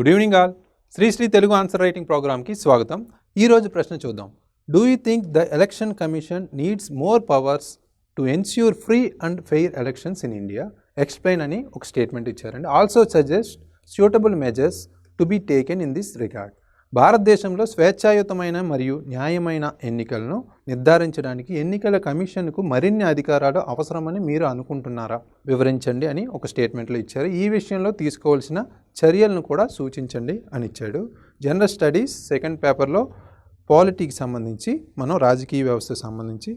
Good evening all Shri Shri Telugu answer writing ప్రోగ్రామ్కి స్వాగతం. ఈరోజు ప్రశ్న చూద్దాం. Do you think the election commission needs more powers to ensure free and fair elections in India explain అని ఒక statement ఇచ్చారండి. Also suggest suitable measures to be taken in this regard భారతదేశంలో స్వేచ్ఛాయుతమైన మరియు న్యాయమైన ఎన్నికలను నిర్ధారించడానికి ఎన్నికల కమిషన్కు మరిన్ని అధికారాలు అవసరమని మీరు అనుకుంటున్నారా? వివరించండి అని ఒక స్టేట్మెంట్లో ఇచ్చారు. ఈ విషయంలో తీసుకోవాల్సిన చర్యలను కూడా సూచించండి అని ఇచ్చాడు. జనరల్ స్టడీస్ సెకండ్ పేపర్లో పాలిటీకి సంబంధించి మనం రాజకీయ వ్యవస్థకు సంబంధించి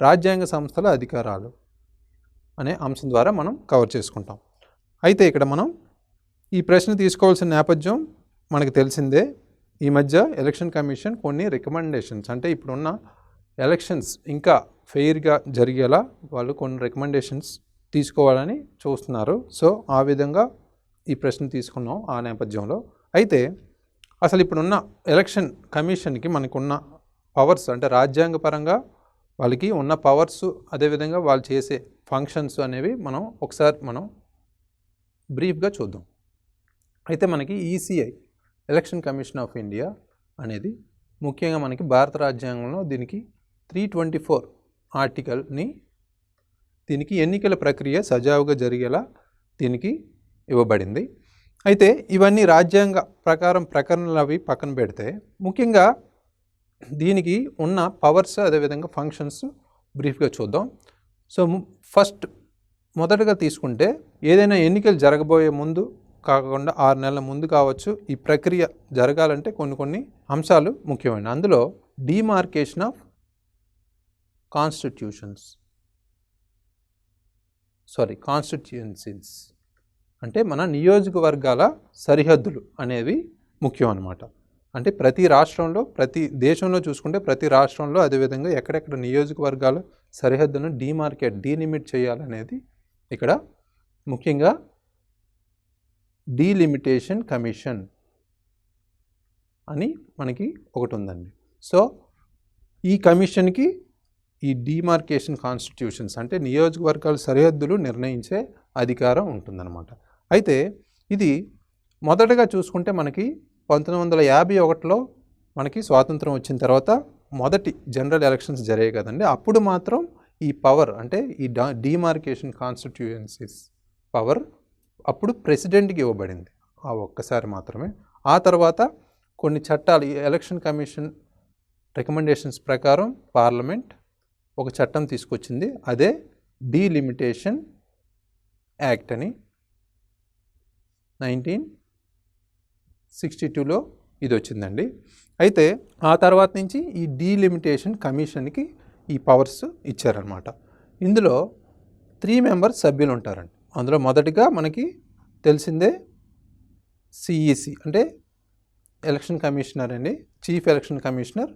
రాజ్యాంగ సంస్థల అధికారాలు అనే అంశం ద్వారా మనం కవర్ చేసుకుంటాం. అయితే ఇక్కడ మనం ఈ ప్రశ్న తీసుకోవాల్సిన నేపథ్యం మనకు తెలిసిందే ఈ మధ్య ఎలక్షన్ కమిషన్ కొన్ని రికమెండేషన్స్ అంటే ఇప్పుడున్న ఎలక్షన్స్ ఇంకా ఫెయిర్గా జరిగేలా వాళ్ళు కొన్ని రికమెండేషన్స్ తీసుకోవాలని చూస్తున్నారు. సో ఆ విధంగా ఈ ప్రశ్న తీసుకున్నాం ఆ నేపథ్యంలో. అయితే అసలు ఇప్పుడున్న ఎలక్షన్ కమిషన్కి మనకున్న పవర్స్ అంటే రాజ్యాంగపరంగా వాళ్ళకి ఉన్న పవర్స్ అదేవిధంగా వాళ్ళు చేసే ఫంక్షన్స్ అనేవి మనం ఒకసారి మనం బ్రీఫ్గా చూద్దాం. అయితే మనకి ECI election commission of India అనేది ముఖ్యంగా మనకి భారత రాజ్యాంగంలో దీనికి త్రీ ట్వంటీ ఫోర్ ఆర్టికల్ని దీనికి ఎన్నికల ప్రక్రియ సజావుగా జరిగేలా దీనికి ఇవ్వబడింది. అయితే ఇవన్నీ రాజ్యాంగ ప్రకారం ప్రకరణలు అవి పక్కన పెడితే ముఖ్యంగా దీనికి ఉన్న పవర్స్ అదేవిధంగా ఫంక్షన్స్ బ్రీఫ్గా చూద్దాం. సో ఫస్ట్ మొదటగా తీసుకుంటే ఏదైనా ఎన్నికలు జరగబోయే ముందు కాకుండా ఆరు నెలల ముందు కావచ్చు ఈ ప్రక్రియ జరగాలంటే కొన్ని కొన్ని అంశాలు ముఖ్యమైన అందులో demarcation of constitutions. Sorry constituencies. అంటే మన నియోజకవర్గాల సరిహద్దులు అనేవి ముఖ్యం అన్నమాట అంటే ప్రతి రాష్ట్రంలో ప్రతి దేశంలో చూసుకుంటే ప్రతి రాష్ట్రంలో అదేవిధంగా ఎక్కడెక్కడ నియోజకవర్గాల సరిహద్దును డీమార్కెట్ డీలిమిట్ చేయాలనేది ఇక్కడ ముఖ్యంగా డీలిమిటేషన్ కమిషన్ అని మనకి ఒకటి ఉందండి సో ఈ కమిషన్కి ఈ డిమార్కేషన్ కాన్స్టిట్యూషన్స్ అంటే నియోజకవర్గాల సరిహద్దులు నిర్ణయించే అధికారం ఉంటుందన్నమాట. అయితే ఇది మొదటగా చూసుకుంటే మనకి పంతొమ్మిది వందల యాభై ఒకటిలో మనకి స్వాతంత్రం వచ్చిన తర్వాత మొదటి జనరల్ ఎలక్షన్స్ జరిగాయి కదండి. అప్పుడు మాత్రం ఈ పవర్ అంటే ఈ డిమార్కేషన్ కాన్స్టిట్యూయన్సీస్ పవర్ అప్పుడు ప్రెసిడెంట్కి ఇవ్వబడింది. ఆ ఒక్కసారి మాత్రమే. ఆ తర్వాత కొన్ని చట్టాలు ఎలక్షన్ కమిషన్ రికమెండేషన్స్ ప్రకారం పార్లమెంట్ ఒక చట్టం తీసుకొచ్చింది. అదే డీలిమిటేషన్ యాక్ట్ అని. నైన్టీన్ సిక్స్టీ టూలో ఇది వచ్చిందండి అయితే ఆ తర్వాత నుంచి ఈ డీలిమిటేషన్ కమిషన్కి ఈ పవర్స్ ఇచ్చారనమాట ఇందులో త్రీ మెంబర్స్ సభ్యులు ఉంటారండి అందులో మొదటిగా మనకి తెలిసిందే సిఈసి అంటే ఎలక్షన్ కమిషనర్ అండి. చీఫ్ ఎలక్షన్ కమిషనర్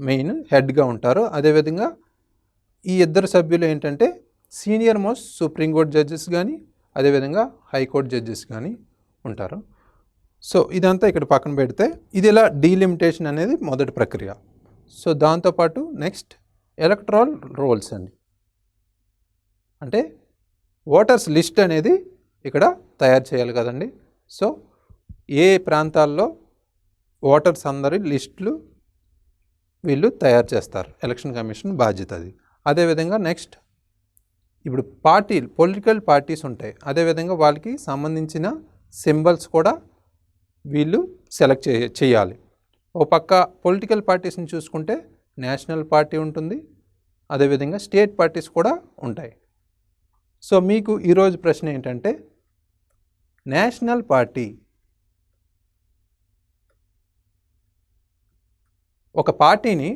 మెయిన్ హెడ్గా ఉంటారు. అదేవిధంగా ఈ ఇద్దరు సభ్యులు ఏంటంటే సీనియర్ మోస్ట్ సుప్రీంకోర్టు జడ్జెస్ కానీ అదేవిధంగా హైకోర్టు జడ్జెస్ కానీ ఉంటారు. సో ఇదంతా ఇక్కడ పక్కన పెడితే ఇది ఇలా డీలిమిటేషన్ అనేది మొదటి ప్రక్రియ. సో దాంతోపాటు నెక్స్ట్ ఎలక్ట్రాల్ రోల్స్ అండి. అంటే ఓటర్స్ లిస్ట్ అనేది ఇక్కడ తయారు చేయాలి కదండి. సో ఏ ప్రాంతాల్లో ఓటర్స్ అందరి లిస్టులు వీళ్ళు తయారు చేస్తారు? ఎలక్షన్ కమిషన్ బాధ్యత అది. అదేవిధంగా నెక్స్ట్ ఇప్పుడు పార్టీలు పొలిటికల్ పార్టీస్ ఉంటాయి. అదేవిధంగా వాళ్ళకి సంబంధించిన సింబల్స్ కూడా వీళ్ళు సెలెక్ట్ చే చేయాలి. ఓ పక్క పొలిటికల్ పార్టీస్ని చూసుకుంటే నేషనల్ పార్టీ ఉంటుంది. అదేవిధంగా స్టేట్ పార్టీస్ కూడా ఉంటాయి. సో మీకు ఈరోజు ప్రశ్న ఏంటంటే నేషనల్ పార్టీ ఒక పార్టీని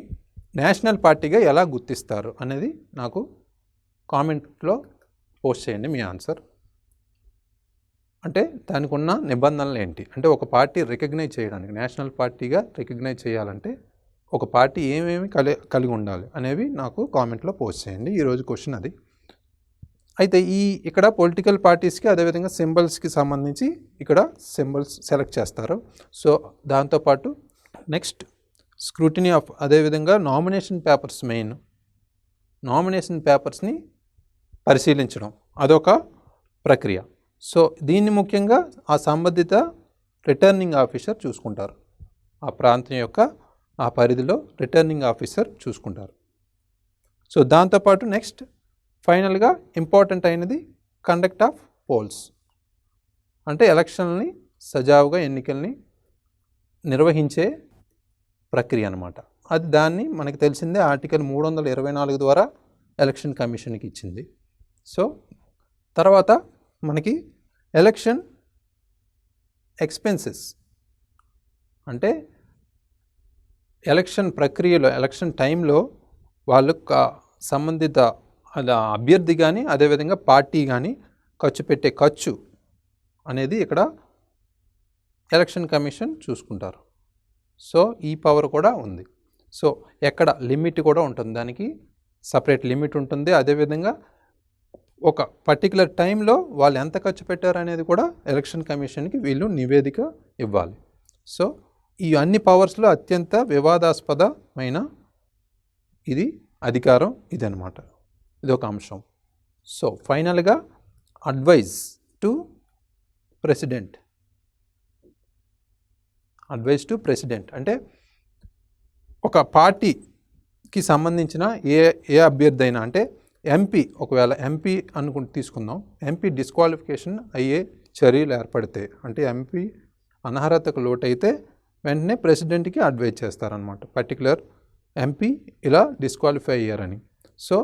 నేషనల్ పార్టీగా ఎలా గుర్తిస్తారు అనేది నాకు కామెంట్లో పోస్ట్ చేయండి మీ ఆన్సర్. అంటే దానికి ఉన్న నిబంధనలు ఏంటి? అంటే ఒక పార్టీ రికగ్నైజ్ చేయడానికి నేషనల్ పార్టీగా రికగ్నైజ్ చేయాలంటే ఒక పార్టీ ఏమేమి కలి కలిగి ఉండాలి అనేవి నాకు కామెంట్లో పోస్ట్ చేయండి. ఈరోజు క్వశ్చన్ అది. అయితే ఈ ఇక్కడ పొలిటికల్ పార్టీస్కి అదేవిధంగా సింబల్స్కి సంబంధించి ఇక్కడ సింబల్స్ సెలెక్ట్ చేస్తారు. సో దాంతోపాటు నెక్స్ట్ స్క్రూటినీ ఆఫ్ అదేవిధంగా నామినేషన్ పేపర్స్ మెయిన్ నామినేషన్ పేపర్స్ని పరిశీలించడం. అదొక ప్రక్రియ. సో దీన్ని ముఖ్యంగా ఆ సంబంధిత రిటర్నింగ్ ఆఫీసర్ చూసుకుంటారు. ఆ ప్రాంతం యొక్క ఆ పరిధిలో రిటర్నింగ్ ఆఫీసర్ చూసుకుంటారు. సో దాంతోపాటు నెక్స్ట్ ఫైనల్గా ఇంపార్టెంట్ అయినది కండక్ట్ ఆఫ్ పోల్స్. అంటే ఎలక్షన్ని సజావుగా ఎన్నికల్ని నిర్వహించే ప్రక్రియ అనమాట అది దాన్ని మనకు తెలిసిందే ఆర్టికల్ మూడు వందల ఇరవై నాలుగు ద్వారా ఎలక్షన్ కమిషన్కి ఇచ్చింది. సో తర్వాత మనకి ఎలక్షన్ ఎక్స్పెన్సెస్. అంటే ఎలక్షన్ ప్రక్రియలో ఎలక్షన్ టైంలో వాళ్ళు సంబంధిత అలా అభ్యర్థి కానీ అదేవిధంగా పార్టీ కానీ ఖర్చు పెట్టే ఖర్చు అనేది ఇక్కడ ఎలక్షన్ కమిషన్ చూసుకుంటారు. సో ఈ పవర్ కూడా ఉంది. సో ఎక్కడ లిమిట్ కూడా ఉంటుంది. దానికి సపరేట్ లిమిట్ ఉంటుంది. అదేవిధంగా ఒక పర్టికులర్ టైంలో వాళ్ళు ఎంత ఖర్చు పెట్టారు అనేది కూడా ఎలక్షన్ కమిషన్కి వీళ్ళు నివేదిక ఇవ్వాలి. సో ఈ అన్ని పవర్స్లో అత్యంత వివాదాస్పదమైన ఇది అధికారం ఇదనమాట ఇదొక అంశం. సో ఫైనల్గా advise to president. Advise to president. అంటే ఒక పార్టీకి సంబంధించిన ఏ ఏ అభ్యర్థి అయినా అంటే ఎంపీ ఒకవేళ ఎంపీ అనుకుంటే తీసుకుందాం. ఎంపీ డిస్క్వాలిఫికేషన్ అయ్యే చర్యలు ఏర్పడితే అంటే ఎంపీ అనర్హతకు లోటైతే వెంటనే ప్రెసిడెంట్కి అడ్వైజ్ చేస్తారనమాట పర్టికులర్ ఎంపీ ఇలా డిస్క్వాలిఫై అయ్యారని. సో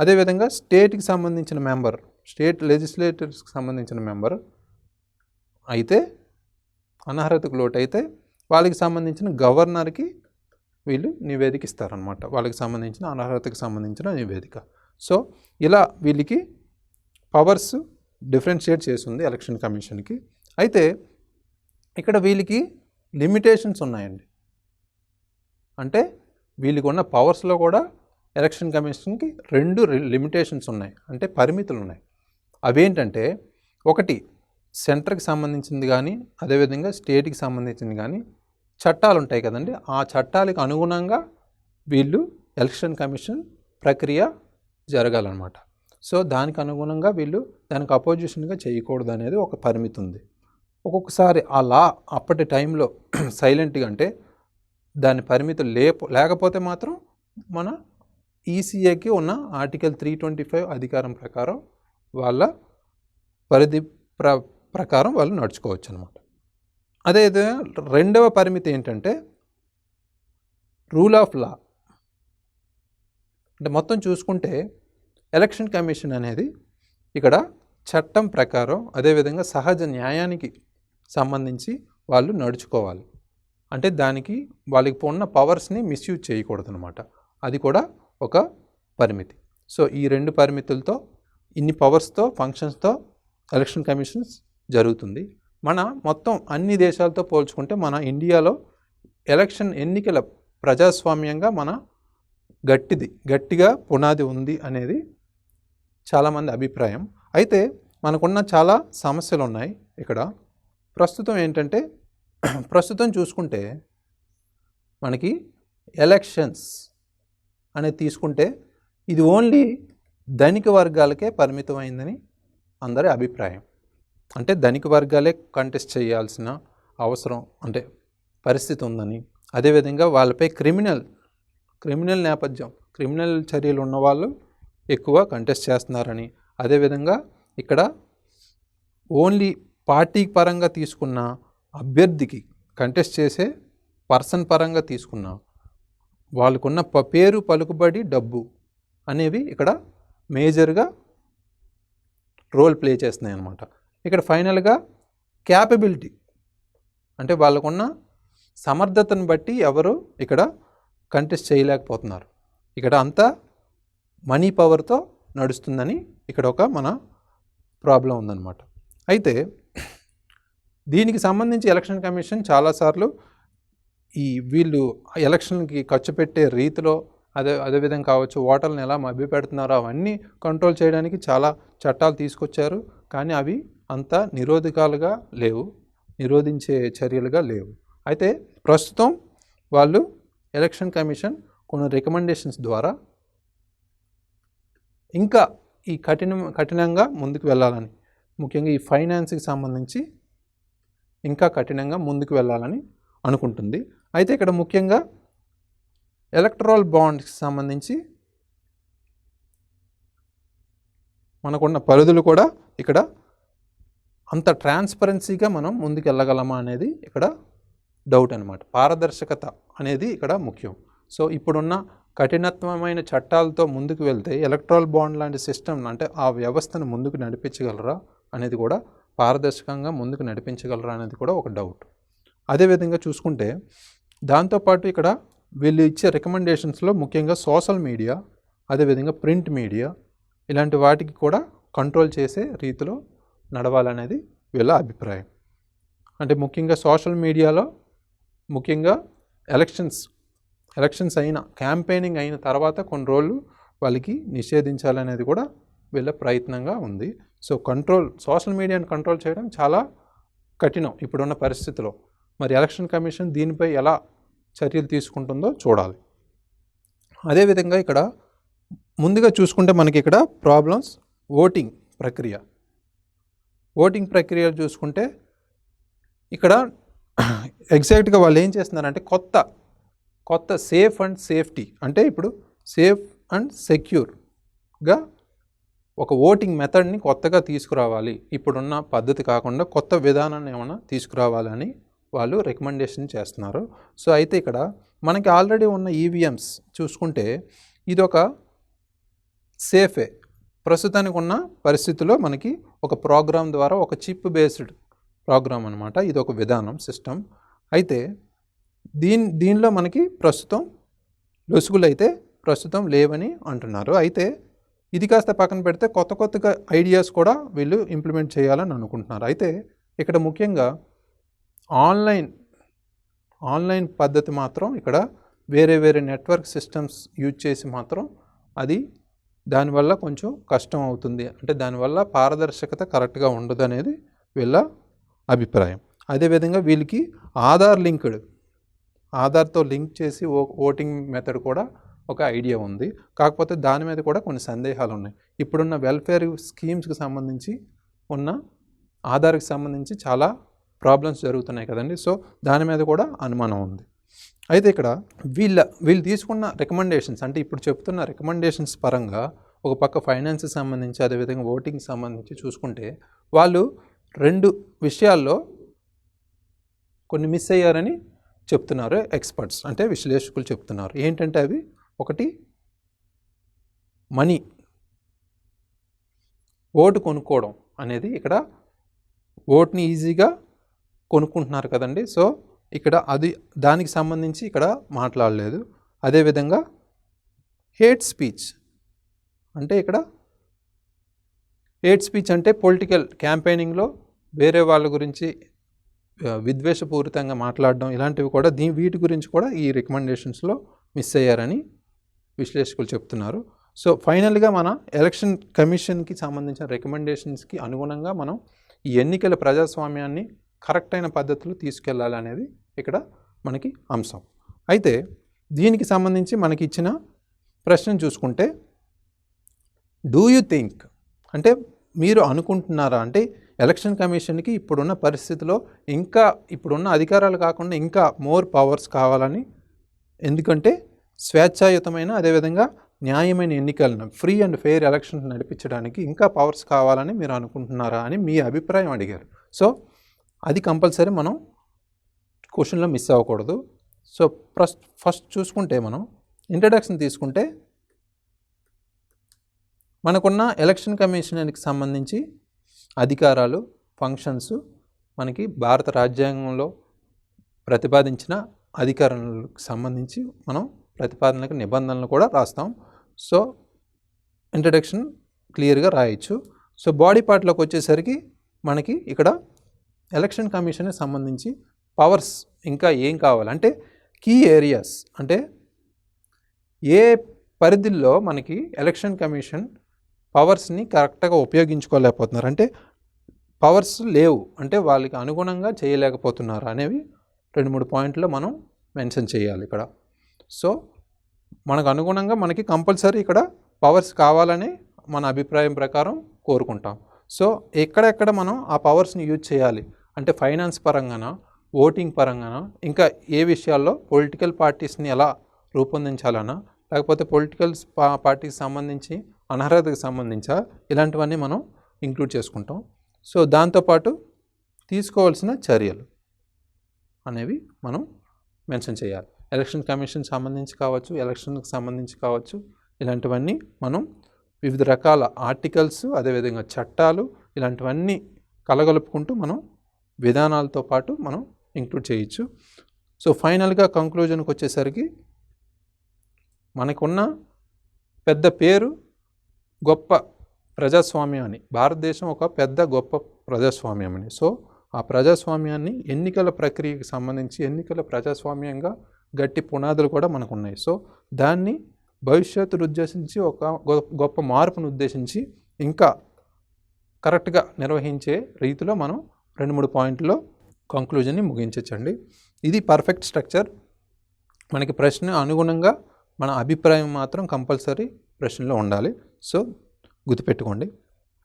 అదేవిధంగా స్టేట్కి సంబంధించిన మెంబర్ స్టేట్ లెజిస్లేటర్స్కి సంబంధించిన మెంబర్ అయితే అనర్హతకు లోటైతే వాళ్ళకి సంబంధించిన గవర్నర్కి వీళ్ళు నివేదిక ఇస్తారనమాట వాళ్ళకి సంబంధించిన అనర్హతకు సంబంధించిన నివేదిక. సో ఇలా వీళ్ళకి పవర్స్ డిఫరెన్షియేట్ చేసింది ఎలక్షన్ కమిషన్కి. అయితే ఇక్కడ వీళ్ళకి లిమిటేషన్స్ ఉన్నాయండి. అంటే వీళ్ళకి ఉన్న పవర్స్లో కూడా ఎలక్షన్ కమిషన్కి రెండు లిమిటేషన్స్ ఉన్నాయి. అంటే పరిమితులు ఉన్నాయి అవేంటంటే ఒకటి సెంటర్కి సంబంధించింది కానీ అదేవిధంగా స్టేట్కి సంబంధించింది కానీ చట్టాలు ఉంటాయి కదండి. ఆ చట్టాలకు అనుగుణంగా వీళ్ళు ఎలక్షన్ కమిషన్ ప్రక్రియ జరగాలన్నమాట. సో దానికి అనుగుణంగా వీళ్ళు దానికి అపోజిషన్గా చేయకూడదు అనేది ఒక పరిమితి ఉంది ఒక్కొక్కసారి ఆ లా అప్పటి టైంలో సైలెంట్గా అంటే దాని పరిమితులు లేపో లేకపోతే మాత్రం మన ఈసీఏకి ఉన్న ఆర్టికల్ త్రీ ట్వంటీ ఫైవ్ అధికారం ప్రకారం వాళ్ళ పరిధి ప్ర ప్రకారం వాళ్ళు నడుచుకోవచ్చు అనమాట అదే రెండవ పరిమితి ఏంటంటే రూల్ ఆఫ్ లా. అంటే మొత్తం చూసుకుంటే ఎలక్షన్ కమిషన్ అనేది ఇక్కడ చట్టం ప్రకారం అదేవిధంగా సహజ న్యాయానికి సంబంధించి వాళ్ళు నడుచుకోవాలి. అంటే దానికి వాళ్ళకి ఉన్న పవర్స్ని మిస్యూజ్ చేయకూడదు అనమాట అది కూడా ఒక పరిమితి. సో ఈ రెండు పరిమితులతో ఇన్ని పవర్స్తో ఫంక్షన్స్తో ఎలక్షన్ కమిషన్స్ జరుగుతుంది. మన మొత్తం అన్ని దేశాలతో పోల్చుకుంటే మన ఇండియాలో ఎలక్షన్ ఎన్నికల ప్రజాస్వామ్యంగా మన గట్టిది గట్టిగా పునాది ఉంది అనేది చాలామంది అభిప్రాయం. అయితే మనకున్న చాలా సమస్యలు ఉన్నాయి ఇక్కడ. ప్రస్తుతం ఏంటంటే ప్రస్తుతం చూసుకుంటే మనకి ఎలక్షన్స్ అనేది తీసుకుంటే ఇది ఓన్లీ ధనిక వర్గాలకే పరిమితమైందని అందరి అభిప్రాయం. అంటే ధనిక వర్గాలే కంటెస్ట్ చేయాల్సిన అవసరం అంటే పరిస్థితి ఉందని. అదేవిధంగా వాళ్ళపై క్రిమినల్ క్రిమినల్ నేపథ్యం క్రిమినల్ చర్యలు ఉన్నవాళ్ళు ఎక్కువ కంటెస్ట్ చేస్తున్నారని. అదేవిధంగా ఇక్కడ ఓన్లీ పార్టీ పరంగా తీసుకున్న అభ్యర్థికి కంటెస్ట్ చేసే పర్సన్ పరంగా తీసుకున్న వాళ్ళకున్న ప- పేరు పలుకుబడి డబ్బు అనేవి ఇక్కడ మేజర్గా రోల్ ప్లే చేస్తున్నాయి అన్నమాట ఇక్కడ ఫైనల్గా క్యాపబిలిటీ అంటే వాళ్ళకున్న సమర్థతను బట్టి ఎవరు ఇక్కడ కంటెస్ట్ చేయలేకపోతున్నారు. ఇక్కడ అంతా మనీ పవర్తో నడుస్తుందని ఇక్కడ ఒక మన ప్రాబ్లం ఉందన్నమాట. అయితే దీనికి సంబంధించి ఎలక్షన్ కమిషన్ చాలాసార్లు ఈ వీళ్ళు ఎలక్షన్కి ఖర్చు పెట్టే రీతిలో అదే అదేవిధంగా కావచ్చు ఓటర్లను ఎలా మభ్యపెడుతున్నారో అవన్నీ కంట్రోల్ చేయడానికి చాలా చట్టాలు తీసుకొచ్చారు. కానీ అవి అంత నిరోధకాలుగా లేవు నిరోధించే చర్యలుగా లేవు. అయితే ప్రస్తుతం వాళ్ళు ఎలక్షన్ కమిషన్ కొన్ని రికమెండేషన్స్ ద్వారా ఇంకా ఈ కఠిన కఠినంగా ముందుకు వెళ్ళాలని ముఖ్యంగా ఈ ఫైనాన్స్కి సంబంధించి ఇంకా కఠినంగా ముందుకు వెళ్ళాలని అనుకుంటుంది. అయితే ఇక్కడ ముఖ్యంగా ఎలక్ట్రాల్ బాండ్కి సంబంధించి మనకున్న పరిధులు కూడా ఇక్కడ అంత ట్రాన్స్పరెన్సీగా మనం ముందుకు వెళ్ళగలమా అనేది ఇక్కడ డౌట్ అనమాట పారదర్శకత అనేది ఇక్కడ ముఖ్యం. సో ఇప్పుడున్న కఠినత్వమైన చట్టాలతో ముందుకు వెళ్తే ఎలక్ట్రాల్ బాండ్ లాంటి సిస్టమ్ అంటే ఆ వ్యవస్థను ముందుకు నడిపించగలరా అనేది కూడా పారదర్శకంగా ముందుకు నడిపించగలరా అనేది కూడా ఒక డౌట్. అదేవిధంగా చూసుకుంటే దాంతోపాటు ఇక్కడ వీళ్ళు ఇచ్చే రికమెండేషన్స్లో ముఖ్యంగా సోషల్ మీడియా అదేవిధంగా ప్రింట్ మీడియా ఇలాంటి వాటికి కూడా కంట్రోల్ చేసే రీతిలో నడవాలనేది వీళ్ళ అభిప్రాయం. అంటే ముఖ్యంగా సోషల్ మీడియాలో ముఖ్యంగా ఎలక్షన్స్ ఎలక్షన్స్ అయిన క్యాంపెయినింగ్ అయిన తర్వాత కొన్ని రోజులు వాళ్ళకి నిషేధించాలనేది కూడా వీళ్ళ ప్రయత్నంగా ఉంది. సో కంట్రోల్ సోషల్ మీడియాను కంట్రోల్ చేయడం చాలా కఠినం ఇప్పుడున్న పరిస్థితిలో. మరి ఎలక్షన్ కమిషన్ దీనిపై ఎలా చర్యలు తీసుకుంటుందో చూడాలి. అదేవిధంగా ఇక్కడ ముందుగా చూసుకుంటే మనకి ఇక్కడ ప్రాబ్లమ్స్ ఓటింగ్ ప్రక్రియ. ఓటింగ్ ప్రక్రియ చూసుకుంటే ఇక్కడ ఎగ్జాక్ట్గా వాళ్ళు ఏం చేస్తున్నారంటే కొత్త కొత్త సేఫ్ అండ్ సేఫ్టీ అంటే ఇప్పుడు సేఫ్ అండ్ సెక్యూర్గా ఒక ఓటింగ్ మెథడ్ని కొత్తగా తీసుకురావాలి. ఇప్పుడున్న పద్ధతి కాకుండా కొత్త విధానాన్ని ఏమైనా తీసుకురావాలని వాళ్ళు రికమెండేషన్ చేస్తున్నారు. సో అయితే ఇక్కడ మనకి ఆల్రెడీ ఉన్న ఈవీఎంస్ చూసుకుంటే ఇది ఒక సేఫే. ప్రస్తుతానికి ఉన్న పరిస్థితిలో మనకి ఒక ప్రోగ్రామ్ ద్వారా ఒక చిప్ బేస్డ్ ప్రోగ్రామ్ అనమాట ఇది ఒక విధానం సిస్టమ్. అయితే దీని దీనిలో మనకి ప్రస్తుతం లొసుగులు అయితే ప్రస్తుతం లేవని అంటున్నారు. అయితే ఇది కాస్త పక్కన పెడితే కొత్త కొత్తగా ఐడియాస్ కూడా వీళ్ళు ఇంప్లిమెంట్ చేయాలని అనుకుంటున్నారు. అయితే ఇక్కడ ముఖ్యంగా ఆన్లైన్ ఆన్లైన్ పద్ధతి మాత్రం ఇక్కడ వేరే వేరే నెట్వర్క్ సిస్టమ్స్ యూజ్ చేసి మాత్రం అది దానివల్ల కొంచెం కష్టం అవుతుంది. అంటే దానివల్ల పారదర్శకత కరెక్ట్గా ఉండదు అనేది వీళ్ళ అభిప్రాయం. అదేవిధంగా వీళ్ళకి ఆధార్ లింక్డ్ ఆధార్తో లింక్ చేసి ఓ ఓటింగ్ మెథడ్ కూడా ఒక ఐడియా ఉంది. కాకపోతే దాని మీద కూడా కొన్ని సందేహాలు ఉన్నాయి. ఇప్పుడున్న వెల్ఫేర్ స్కీమ్స్కి సంబంధించి ఉన్న ఆధార్కి సంబంధించి చాలా ప్రాబ్లమ్స్ జరుగుతున్నాయి కదండి. సో దాని మీద కూడా అనుమానం ఉంది. అయితే ఇక్కడ వీళ్ళ వీళ్ళు తీసుకున్న రికమెండేషన్స్ అంటే ఇప్పుడు చెప్తున్న రికమెండేషన్స్ పరంగా ఒక పక్క ఫైనాన్స్కి సంబంధించి అదేవిధంగా ఓటింగ్కి సంబంధించి చూసుకుంటే వాళ్ళు రెండు విషయాల్లో కొన్ని మిస్ అయ్యారని చెప్తున్నారు ఎక్స్పర్ట్స్ అంటే విశ్లేషకులు చెప్తున్నారు. ఏంటంటే అవి ఒకటి మనీ ఓటు కొనుక్కోవడం అనేది ఇక్కడ ఓట్ని ఈజీగా కొనుక్కుంటున్నారు కదండి. సో ఇక్కడ అది దానికి సంబంధించి ఇక్కడ మాట్లాడలేదు. అదేవిధంగా హేట్ స్పీచ్. అంటే ఇక్కడ హేట్ స్పీచ్ అంటే పొలిటికల్ క్యాంపెయినింగ్లో వేరే వాళ్ళ గురించి విద్వేషపూరితంగా మాట్లాడడం ఇలాంటివి కూడా దీ వీటి గురించి కూడా ఈ రికమెండేషన్స్లో మిస్ అయ్యారని విశ్లేషకులు చెప్తున్నారు. సో ఫైనల్గా మన ఎలక్షన్ కమిషన్కి సంబంధించిన రికమెండేషన్స్కి అనుగుణంగా మనం ఈ ఎన్నికల ప్రజాస్వామ్యాన్ని కరెక్ట్ అయిన పద్ధతిలో తీసుకెళ్ళాలి అనేది ఇక్కడ మనకి అంశం. అయితే దీనికి సంబంధించి మనకి ఇచ్చిన ప్రశ్న చూసుకుంటే డూ యూ థింక్ అంటే మీరు అనుకుంటున్నారా? అంటే ఎలక్షన్ కమిషన్కి ఇప్పుడున్న పరిస్థితిలో ఇంకా ఇప్పుడున్న అధికారాలు కాకుండా ఇంకా మోర్ పవర్స్ కావాలని ఎందుకంటే స్వేచ్ఛాయుతమైన అదేవిధంగా న్యాయమైన ఎన్నికలను ఫ్రీ అండ్ ఫెయిర్ ఎలక్షన్స్ నడిపించడానికి ఇంకా పవర్స్ కావాలని మీరు అనుకుంటున్నారా అని మీ అభిప్రాయం అడిగారు. సో అది కంపల్సరీ మనం క్వశ్చన్లో మిస్ అవ్వకూడదు. సో ఫస్ట్ ఫస్ట్ చూసుకుంటే మనం ఇంట్రడక్షన్ తీసుకుంటే మనకున్న ఎలక్షన్ కమిషన్కి సంబంధించి అధికారాలు ఫంక్షన్స్ మనకి భారత రాజ్యాంగంలో ప్రతిపాదించిన అధికారాలకు సంబంధించి మనం ప్రతిపాదనలకు నిబంధనలు కూడా రాస్తాం. సో ఇంట్రడక్షన్ క్లియర్గా రాయొచ్చు. సో బాడీ పార్ట్లోకి వచ్చేసరికి మనకి ఇక్కడ ఎలక్షన్ కమిషన్కి సంబంధించి పవర్స్ ఇంకా ఏం కావాలంటే కీ ఏరియాస్ అంటే ఏ పరిధిలో మనకి ఎలక్షన్ కమిషన్ పవర్స్ని కరెక్ట్గా ఉపయోగించుకోలేకపోతున్నారు? అంటే పవర్స్ లేవు. అంటే వాళ్ళకి అనుగుణంగా చేయలేకపోతున్నారు అనేవి రెండు మూడు పాయింట్లు మనం మెన్షన్ చేయాలి ఇక్కడ. సో మనకు అనుగుణంగా మనకి కంపల్సరీ ఇక్కడ పవర్స్ కావాలని మన అభిప్రాయం ప్రకారం కోరుకుంటాం. సో ఎక్కడెక్కడ మనం ఆ పవర్స్ని యూజ్ చేయాలి? అంటే ఫైనాన్స్ పరంగాన ఓటింగ్ పరంగాన ఇంకా ఏ విషయాల్లో పొలిటికల్ పార్టీస్ని ఎలా రూపొందించాలన్నా లేకపోతే పొలిటికల్ పార్టీకి సంబంధించి అనర్హతకు సంబంధించా ఇలాంటివన్నీ మనం ఇంక్లూడ్ చేసుకుంటాం. సో దాంతోపాటు తీసుకోవాల్సిన చర్యలు అనేవి మనం మెన్షన్ చేయాలి. ఎలక్షన్ కమిషన్ సంబంధించి కావచ్చు ఎలక్షన్కి సంబంధించి కావచ్చు ఇలాంటివన్నీ మనం వివిధ రకాల ఆర్టికల్స్ అదేవిధంగా చట్టాలు ఇలాంటివన్నీ కలగలుపుకుంటూ మనం విధానాలతో పాటు మనం ఇంక్లూడ్ చేయొచ్చు. సో ఫైనల్గా కంక్లూజన్కి వచ్చేసరికి మనకున్న పెద్ద పేరు గొప్ప ప్రజాస్వామ్యం అని భారతదేశం ఒక పెద్ద గొప్ప ప్రజాస్వామ్యం అని సో ఆ ప్రజాస్వామ్యాన్ని ఎన్నికల ప్రక్రియకి సంబంధించి ఎన్నికల ప్రజాస్వామ్యంగా గట్టి పునాదులు కూడా మనకు ఉన్నాయి సో దాన్ని భవిష్యత్తును ఉద్దేశించి ఒక గొప్ప మార్పును ఉద్దేశించి ఇంకా కరెక్ట్గా నిర్వహించే రీతిలో మనం రెండు మూడు పాయింట్లో కంక్లూజన్ని ముగించచ్చండి. ఇది పర్ఫెక్ట్ స్ట్రక్చర్ మనకి ప్రశ్న అనుగుణంగా మన అభిప్రాయం మాత్రం కంపల్సరీ ప్రశ్నలో ఉండాలి. సో గుర్తుపెట్టుకోండి.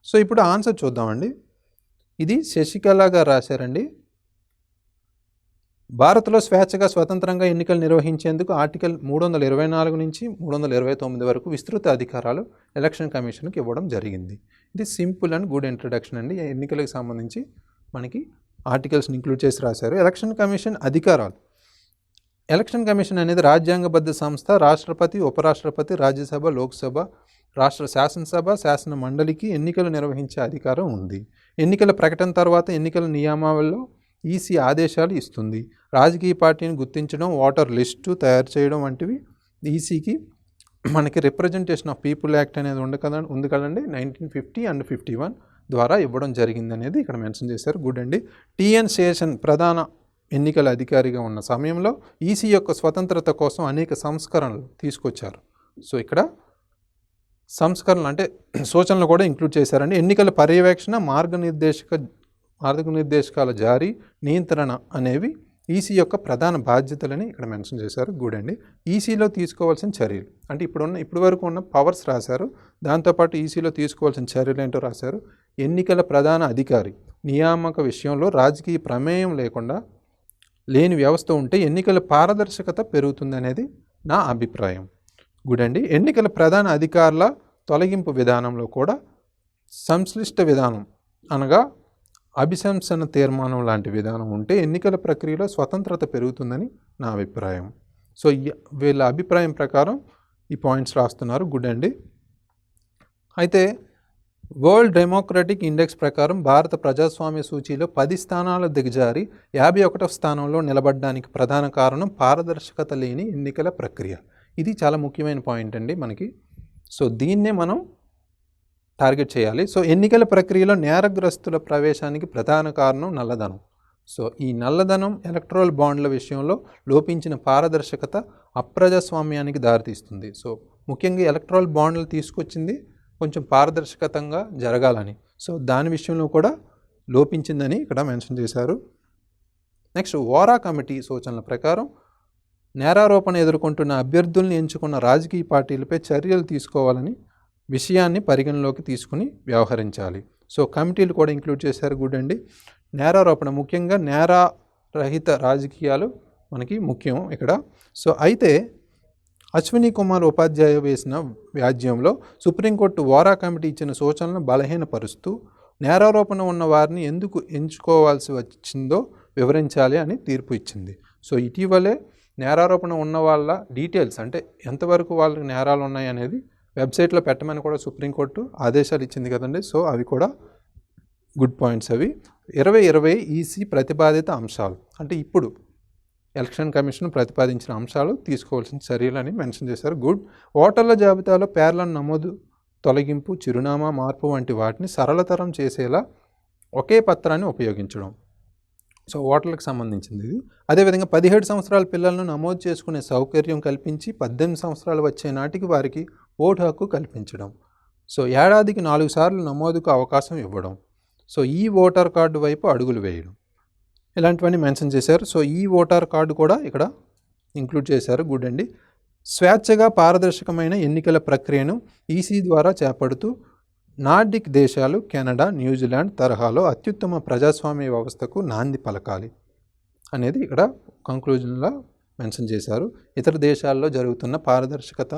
సో ఇప్పుడు ఆన్సర్ చూద్దామండి. ఇది శశికళ గారు రాశారండి. భారత్లో స్వేచ్ఛగా స్వతంత్రంగా ఎన్నికలు నిర్వహించేందుకు ఆర్టికల్ మూడు వందల ఇరవై నాలుగు నుంచి మూడు వందల ఇరవై తొమ్మిది వరకు విస్తృత అధికారాలు ఎలక్షన్ కమిషన్కి ఇవ్వడం జరిగింది. ఇది సింపుల్ అండ్ గుడ్ ఇంట్రడక్షన్ అండి. ఎన్నికలకు సంబంధించి మనకి ఆర్టికల్స్ని ఇంక్లూడ్ చేసి రాశారు. ఎలక్షన్ కమిషన్ అధికారాలు. ఎలక్షన్ కమిషన్ అనేది రాజ్యాంగబద్ధ సంస్థ రాష్ట్రపతి ఉపరాష్ట్రపతి రాజ్యసభ లోక్సభ రాష్ట్ర శాసనసభ శాసన మండలికి ఎన్నికలు నిర్వహించే అధికారం ఉంది. ఎన్నికల ప్రకటన తర్వాత ఎన్నికల నియామావళిలో ఈసీ ఆదేశాలు ఇస్తుంది. రాజకీయ పార్టీని గుర్తించడం ఓటర్ లిస్టు తయారు చేయడం వంటివి ఈసీకి మనకి రిప్రజెంటేషన్ ఆఫ్ పీపుల్ యాక్ట్ అనేది ఉంది కదా ఉంది కదండి nineteen fifty and fifty one. ద్వారా ఇవ్వడం జరిగింది అనేది ఇక్కడ మెన్షన్ చేశారు. గుడ్ అండి. టిఎన్ శేషన్ ప్రధాన ఎన్నికల అధికారిగా ఉన్న సమయంలో ఈసీ యొక్క స్వతంత్రత కోసం అనేక సంస్కరణలు తీసుకొచ్చారు. సో ఇక్కడ సంస్కరణలు అంటే సూచనలు కూడా ఇంక్లూడ్ చేశారండి. ఎన్నికల పర్యవేక్షణ మార్గనిర్దేశక మార్గనిర్దేశకాల జారీ నియంత్రణ అనేవి ఈసీ యొక్క ప్రధాన బాధ్యతలని ఇక్కడ మెన్షన్ చేశారు. గుడ్ అండి ఈసీలో తీసుకోవాల్సిన చర్యలు. అంటే ఇప్పుడున్న ఇప్పటి వరకు ఉన్న పవర్స్ రాశారు. దాంతోపాటు ఈసీలో తీసుకోవాల్సిన చర్యలు ఏంటో రాశారు. ఎన్నికల ప్రధాన అధికారి నియామక విషయంలో రాజకీయ ప్రమేయం లేకుండా లేని వ్యవస్థ ఉంటే ఎన్నికల పారదర్శకత పెరుగుతుందనేది నా అభిప్రాయం. గుడ్ అండి ఎన్నికల ప్రధాన అధికారుల తొలగింపు విధానంలో కూడా సంశ్లిష్ట విధానం అనగా అభిశంసన తీర్మానం లాంటి విధానం ఉంటే ఎన్నికల ప్రక్రియలో స్వతంత్రత పెరుగుతుందని నా అభిప్రాయం. సో వీళ్ళ అభిప్రాయం ప్రకారం ఈ పాయింట్స్ రాస్తున్నారు. గుడ్ అండి. అయితే వరల్డ్ డెమోక్రటిక్ ఇండెక్స్ ప్రకారం భారత ప్రజాస్వామ్య సూచీలో పది స్థానాలు దిగజారి యాభై ఒకటవ స్థానంలో నిలబడడానికి ప్రధాన కారణం పారదర్శకత లేని ఎన్నికల ప్రక్రియ. ఇది చాలా ముఖ్యమైన పాయింట్ అండి మనకి. సో దీన్నే మనం టార్గెట్ చేయాలి. సో ఎన్నికల ప్రక్రియలో నేరగ్రస్తుల ప్రవేశానికి ప్రధాన కారణం నల్లధనం. సో ఈ నల్లధనం ఎలక్ట్రల్ బాండ్ల విషయంలో లోపించిన పారదర్శకత అప్రజాస్వామ్యానికి దారితీస్తుంది. సో ముఖ్యంగా ఎలక్ట్రల్ బాండ్లు తీసుకొచ్చింది కొంచెం పారదర్శకతంగా జరగాలని. సో దాని విషయంలో కూడా లోపించిందని ఇక్కడ మెన్షన్ చేశారు. నెక్స్ట్ ఓరా కమిటీ సూచనల ప్రకారం నేరారోపణ ఎదుర్కొంటున్న అభ్యర్థుల్ని ఎంచుకున్న రాజకీయ పార్టీలపై చర్యలు తీసుకోవాలని విషయాన్ని పరిగణలోకి తీసుకుని వ్యవహరించాలి. సో కమిటీలు కూడా ఇంక్లూడ్ చేశారు గుడ్ అండి నేరారోపణ ముఖ్యంగా నేరారహిత రాజకీయాలు మనకి ముఖ్యం ఇక్కడ. సో అయితే అశ్విని కుమార్ ఉపాధ్యాయ వేసిన వ్యాజ్యంలో సుప్రీంకోర్టు వారా కమిటీ ఇచ్చిన సూచనలను బలహీనపరుస్తూ నేరారోపణ ఉన్న వారిని ఎందుకు ఎంచుకోవాల్సి వచ్చిందో వివరించాలి అని తీర్పు ఇచ్చింది. సో ఇటీవలే నేరారోపణ ఉన్న వాళ్ళ డీటెయిల్స్ అంటే ఎంతవరకు వాళ్ళకి నేరాలు ఉన్నాయి అనేది వెబ్సైట్లో పెట్టమని కూడా సుప్రీంకోర్టు ఆదేశాలు ఇచ్చింది కదండి. సో అవి కూడా గుడ్ పాయింట్స్ అవి. ఇరవై ఇరవై ఈసీ ప్రతిపాదిత అంశాలు. అంటే ఇప్పుడు ఎలక్షన్ కమిషన్ ప్రతిపాదించిన అంశాలు తీసుకోవాల్సిన చర్యలని మెన్షన్ చేశారు. గుడ్. ఓటర్ల జాబితాలో పేర్లను నమోదు తొలగింపు చిరునామా మార్పు వంటి వాటిని సరళతరం చేసేలా ఒకే పత్రాన్ని ఉపయోగించడం. సో ఓటర్లకు సంబంధించింది ఇది. అదేవిధంగా పదిహేడు సంవత్సరాల పిల్లలను నమోదు చేసుకునే సౌకర్యం కల్పించి పద్దెనిమిది సంవత్సరాలు వచ్చే నాటికి వారికి ఓటు హక్కు కల్పించడం. సో ఏడాదికి నాలుగు సార్లు నమోదుకు అవకాశం ఇవ్వడం. సో ఈ ఓటర్ కార్డు వైపు అడుగులు వేయడం. ఇలాంటివన్నీ మెన్షన్ చేశారు. సో ఈ ఓటర్ కార్డు కూడా ఇక్కడ ఇంక్లూడ్ చేశారు. గుడ్ అండి. స్వేచ్ఛగా పారదర్శకమైన ఎన్నికల ప్రక్రియను ఈసీ ద్వారా చేపడుతూ నార్డిక్ దేశాలు కెనడా న్యూజిలాండ్ తరహాలో అత్యుత్తమ ప్రజాస్వామ్య వ్యవస్థకు నాంది పలకాలి అనేది ఇక్కడ కంక్లూజన్లో మెన్షన్ చేశారు. ఇతర దేశాల్లో జరుగుతున్న పారదర్శకత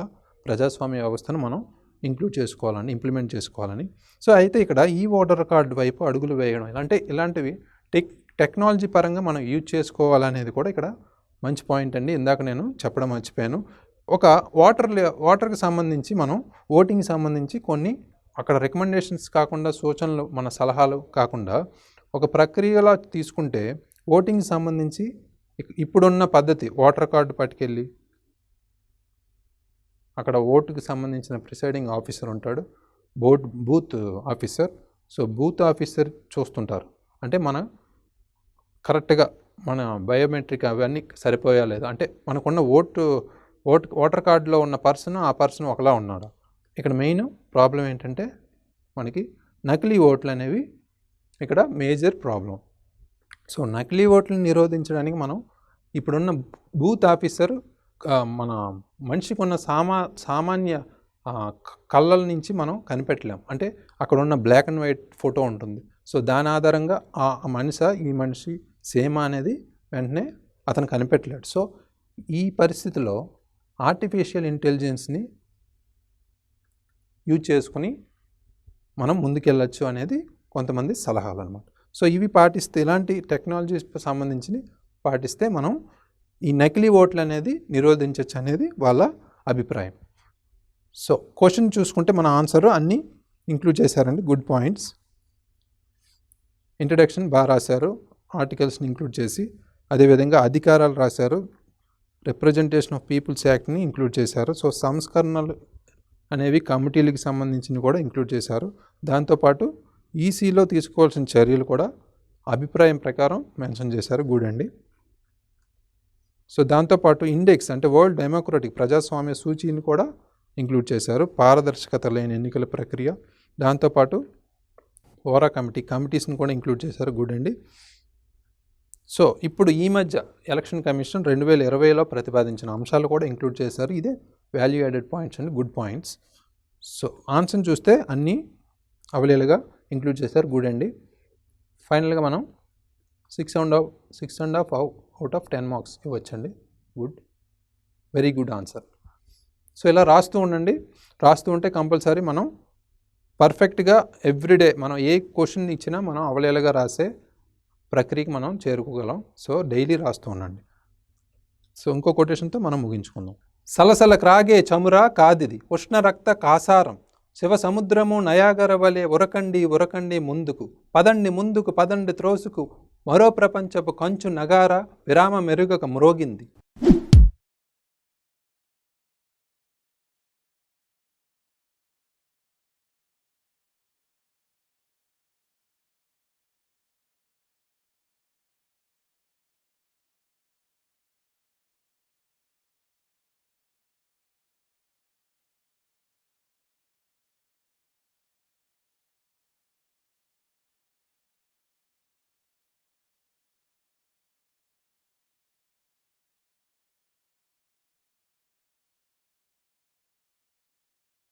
ప్రజాస్వామ్య వ్యవస్థను మనం ఇంక్లూడ్ చేసుకోవాలని ఇంప్లిమెంట్ చేసుకోవాలని. సో అయితే ఇక్కడ ఈ ఓటర్ కార్డు వైపు అడుగులు వేయడం అంటే ఇలాంటివి టెక్ టెక్నాలజీ పరంగా మనం యూజ్ చేసుకోవాలనేది కూడా ఇక్కడ మంచి పాయింట్ అండి. ఇందాక నేను చెప్పడం మర్చిపోయాను. ఒక వాటర్ వాటర్కి సంబంధించి మనం ఓటింగ్కి సంబంధించి కొన్ని అక్కడ రికమెండేషన్స్ కాకుండా సూచనలు మన సలహాలు కాకుండా ఒక ప్రక్రియలా తీసుకుంటే ఓటింగ్ సంబంధించి ఇప్పుడున్న పద్ధతి ఓటర్ కార్డు పట్టుకెళ్ళి అక్కడ ఓటుకి సంబంధించిన ప్రిసైడింగ్ ఆఫీసర్ ఉంటాడు. Board booth officer. So booth officer చూస్తుంటారు. అంటే మన కరెక్ట్గా మన బయోమెట్రిక్ అవన్నీ సరిపోయా లేదా? అంటే మనకున్న ఓటు ఓట్ ఓటర్ కార్డులో ఉన్న పర్సన్ ఆ పర్సన్ ఒకలా ఉన్నాడు? ఇక్కడ మెయిన్ ప్రాబ్లం ఏంటంటే మనకి నకిలీ ఓట్లు అనేవి ఇక్కడ మేజర్ ప్రాబ్లం. సో నకిలీ ఓట్లను నిరోధించడానికి మనం ఇప్పుడున్న బూత్ ఆఫీసర్ మన మనిషికి ఉన్న సామా సామాన్య కళ్ళల నుంచి మనం కనిపెట్టలేం. అంటే అక్కడ ఉన్న బ్లాక్ అండ్ వైట్ ఫోటో ఉంటుంది. సో దాని ఆధారంగా ఆ మనిషి ఈ మనిషి సేమ్ అనేది వెంటనే అతను కనిపెట్టలేడు. సో ఈ పరిస్థితిలో ఆర్టిఫిషియల్ ఇంటెలిజెన్స్ని యూజ్ చేసుకుని మనం ముందుకెళ్ళచ్చు అనేది కొంతమంది సలహాలు అనమాట సో ఇవి పాటిస్తే ఇలాంటి టెక్నాలజీస్ సంబంధించి పాటిస్తే మనం ఈ నకిలీ ఓట్లు అనేది నిరోధించవచ్చు అనేది వాళ్ళ అభిప్రాయం. సో క్వశ్చన్ చూసుకుంటే మన ఆన్సర్ అన్నీ ఇంక్లూడ్ చేశారండి. గుడ్ పాయింట్స్ ఇంట్రడక్షన్ బాగా రాశారు. ఆర్టికల్స్ని ఇంక్లూడ్ చేసి అదేవిధంగా అధికారాలు రాశారు. రిప్రజెంటేషన్ ఆఫ్ పీపుల్స్ యాక్ట్ని ఇంక్లూడ్ చేశారు. సో సంస్కరణలు అనేవి కమిటీలకు సంబంధించినవి కూడా ఇంక్లూడ్ చేశారు. దాంతోపాటు ఈసీలో తీసుకోవాల్సిన చర్యలు కూడా అభిప్రాయం ప్రకారం మెన్షన్ చేశారు. గూడండి అండి. సో దాంతోపాటు ఇండెక్స్ అంటే వరల్డ్ డెమోక్రటిక్ ప్రజాస్వామ్య సూచీని కూడా ఇంక్లూడ్ చేశారు. పారదర్శకత లేని ఎన్నికల ప్రక్రియ. దాంతోపాటు ఓరా కమిటీ కమిటీస్ని కూడా ఇంక్లూడ్ చేశారు. గూడండి అండి. సో ఇప్పుడు ఈ మధ్య ఎలక్షన్ కమిషన్ రెండు వేల ఇరవైలో ప్రతిపాదించిన అంశాలు కూడా ఇంక్లూడ్ చేశారు. ఇదే value added points and good points so answer చూస్తే అన్నీ అవైలబుల్గా ఇంక్లూడ్ చేశారు. గుడ్ అండి. ఫైనల్గా మనం six and half six and half out of ten marks ఇవ్వచ్చండి. Good very good answer so ఇలా రాస్తూ ఉండండి. రాస్తూ ఉంటే కంపల్సరీ మనం పర్ఫెక్ట్గా ఎవ్రీడే మనం ఏ క్వశ్చన్ ఇచ్చినా మనం అవలేలుగా రాసే ప్రక్రియకి మనం చేరుకోగలం. సో డైలీ రాస్తూ ఉండండి. సో ఇంకో కొటేషన్తో మనం ముగించుకుందాం. సలసల క్రాగే చముర కాదిది. ఉష్ణ రక్త కాసారం. శివ సముద్రము నయాగర వలె ఉరకండి ఉరకండి ముందుకు. పదండి ముందుకు పదండి త్రోసుకు. మరో ప్రపంచపు కంచు నగార విరామ మెరుగక మ్రోగింది.